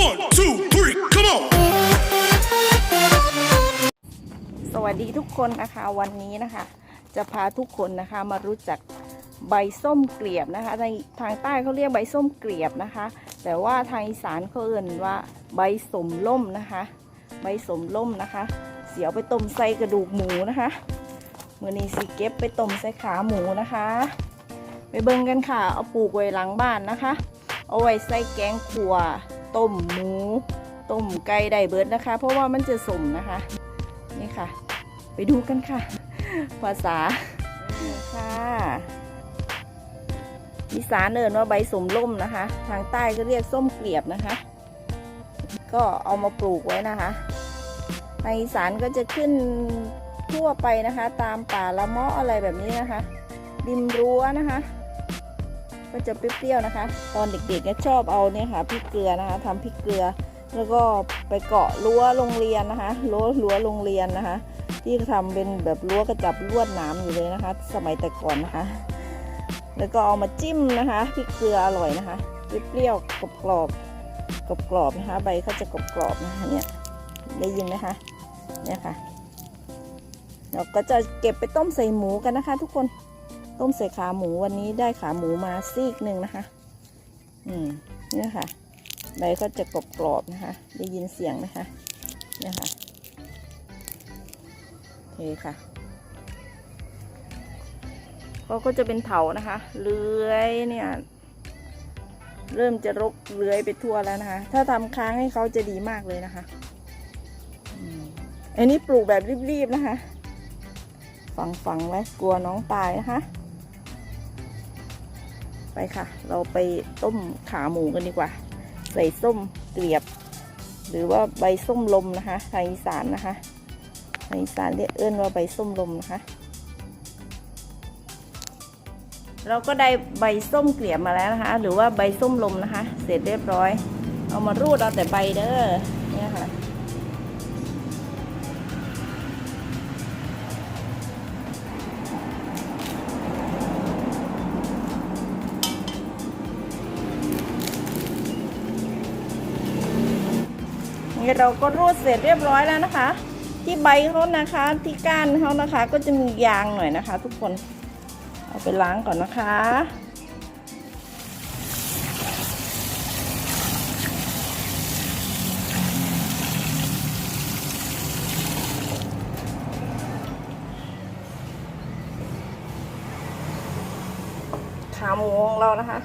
One, two, three, come on! สวัสดีทุกคนนะคะวันนี้นะคะ จะพาทุกคนนะคะมารู้จักใบส้มเกลียบนะคะในทางใต้เขาเรียกใบส้มเกลียบนะคะ แต่ว่าทางอีสานเขาเอ่นว่าใบสมล่มนะคะ ใบสมล่มนะคะ เสียวไปต้มใส่กระดูกหมูนะคะมือนี้สิเก็บไปต้มใส่ขาหมูนะคะ ไปเบิ่งกันค่ะ เอาปลูกไว้หลังบ้านนะคะ เอาไว้ใส่แกงขัว ต้มหมู ต้มไก่ได้เบิดนะคะ เพราะว่ามันจะสมนะคะ นี่ค่ะ ไปดูกันค่ะ ภาษาค่ะอีสานเอินว่าใบสมล่มนะคะ ทางใต้ก็เรียกส้มเกลียบนะคะ ก็เอามาปลูกไว้นะคะทางอีสานก็จะขึ้นทั่วไปนะคะ ตามป่าละเมาะอะไรแบบนี้นะคะ ริมรั้วนะคะ ก็จะเปรี้ยวๆนะคะ ตอนเด็กๆก็ชอบเอาเนี่ยค่ะพริกเกลือนะคะทำพริกเกลือ แล้วก็ไปเกาะรั้วโรงเรียนนะคะรั้วรั้วโรงเรียนนะคะ ที่ทำเป็นแบบรั้วกระจับลวดหนามอยู่เลยนะคะ สมัยแต่ก่อนนะคะ แล้วก็เอามาจิ้มนะคะพริกเกลืออร่อยนะคะเปรี้ยวๆกรอบๆกรอบๆนะคะ ใบเขาจะกรอบๆนะคะเนี่ยได้ยินไหมคะเนี่ยค่ะเราก็จะเก็บไปต้มใส่หมูกันนะคะ ทุกคน ต้มใส่ขาหมูวันนี้ได้ขาหมูมาซีกหนึ่งนะคะ อืมเนี่ยค่ะ ใบก็จะกรอบกรอบๆนะคะ ได้ยินเสียงไหมคะ เนี่ยค่ะเคค่ะเขาก็จะเป็นเถานะคะ เลื้อยเนี่ย เริ่มจะรกเลื้อยไปทั่วแล้วนะคะ ถ้าทำค้างให้เขาจะดีมากเลยนะคะอันนี้ปลูกแบบรีบๆนะคะ ฝังฝังๆไว้กลัวน้องตายนะคะ ค่ะ เราไปต้มขาหมูกันดีกว่า ใส่ส้มเกลียบ หรือว่าใบส้มลมนะคะทางอีสานนะคะทางอีสานเรียกเอื้นว่าใบส้มลมนะคะ เราก็ได้ใบส้มเกลียบมาแล้วนะคะ หรือว่าใบส้มลมนะคะ เสร็จเรียบร้อย เอามารูดเอาแต่ใบเด้อเนี่ยค่ะ นี่เราก็รูดเสร็จเรียบร้อยแล้วนะคะ ที่ใบเขานะคะที่ก้านเขานะคะ ก็จะมียางหน่อยนะคะ ทุกคนเอาไปล้างก่อนนะคะขาหมูของเรานะคะ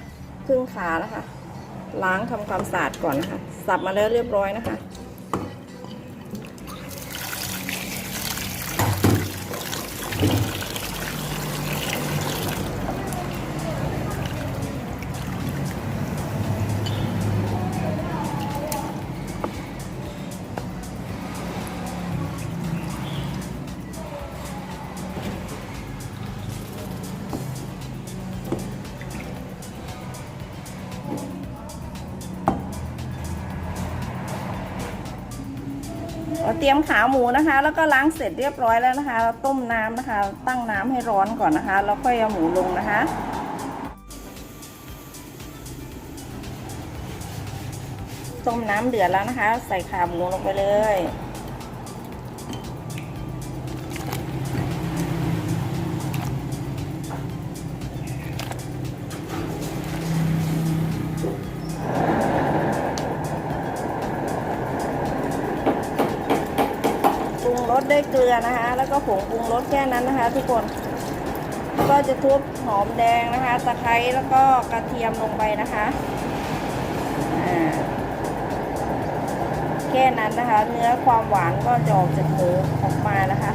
ครึ่งขานะคะ ล้างทำความสะอาดก่อนนะคะ สับมาแล้วเรียบร้อยนะคะ เราเตรียมขาหมูนะคะ แล้วก็ล้างเสร็จเรียบร้อยแล้วนะคะ เราต้มน้ำนะคะ ตั้งน้ำให้ร้อนก่อนนะคะ แล้วค่อยเอาหมูลงนะคะ ต้มน้ำเดือดแล้วนะคะ ใส่ขาหมูลงไปเลย สด้วยเกลือนะคะ แล้วก็ผงปรุงรสแค่นั้นนะคะ ทุกคนก็จะทุบหอมแดงนะคะ ตะไคร้แล้วก็กระเทียมลงไปนะคะแค่นั้นนะคะ เนื้อความหวานก็จะออกจากหมูออกมานะคะ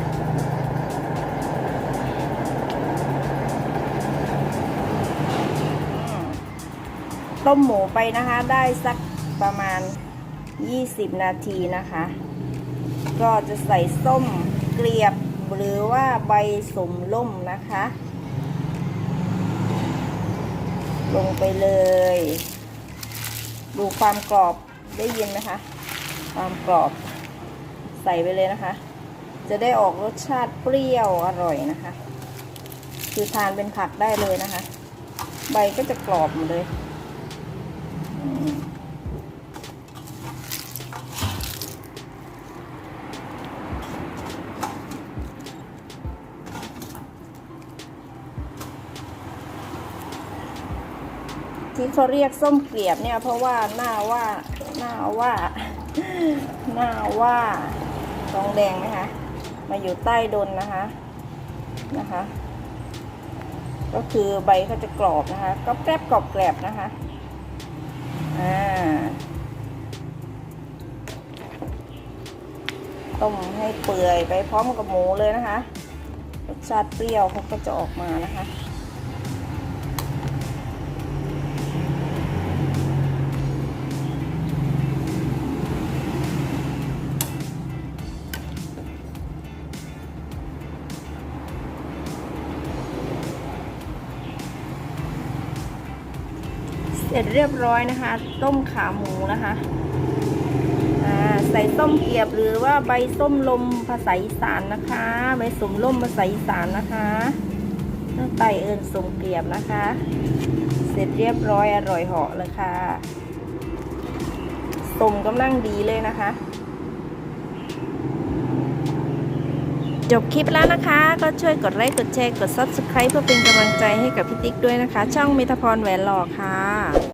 ต้มหมูไปนะคะได้สักประมาณ 20 นาทีนะคะ ก็จะใส่ส้มเกลียบหรือว่าใบสมล่มนะคะ ลงไปเลย ดูความกรอบได้ยินไหมคะ ความกรอบใส่ไปเลยนะคะ จะได้ออกรสชาติเปรี้ยวอร่อยนะคะ คือทานเป็นผักได้เลยนะคะ ใบก็จะกรอบหมดเลย ที่เขาเรียกส้มเกลียบเนี่ยเพราะว่าหน้าว่าหน้าว่าหน้าว่าทองแดงนะคะ มาอยู่ใต้ดนนะคะนะคะ ก็คือใบเขาจะกรอบนะคะก็แกรบกรอบแกรบนะคะอ่าต้มให้เปื่อยไปพร้อมกับหมูเลยนะคะรสชาติเปรี้ยวเขาก็จะออกมานะคะ เสร็จเรียบร้อยนะคะ ต้มขาหมูนะคะใส่ส้มเกียบหรือว่าใบส้มลมภาษาอีสานนะคะ ใบสมล่มภาษาอีสานนะคะน้ำไตเอิญสมเกียบนะคะ เสร็จเรียบร้อยอร่อยเหาะเลยค่ะสมกำลังดีเลยนะคะ จบคลิปแล้วนะคะ ก็ช่วยกดไลค์กดแชร์กด Subscribe เพื่อเป็นกำลังใจให้กับพี่ติ๊กด้วยนะคะ ช่องเมทพรแหวนหล่อค่ะ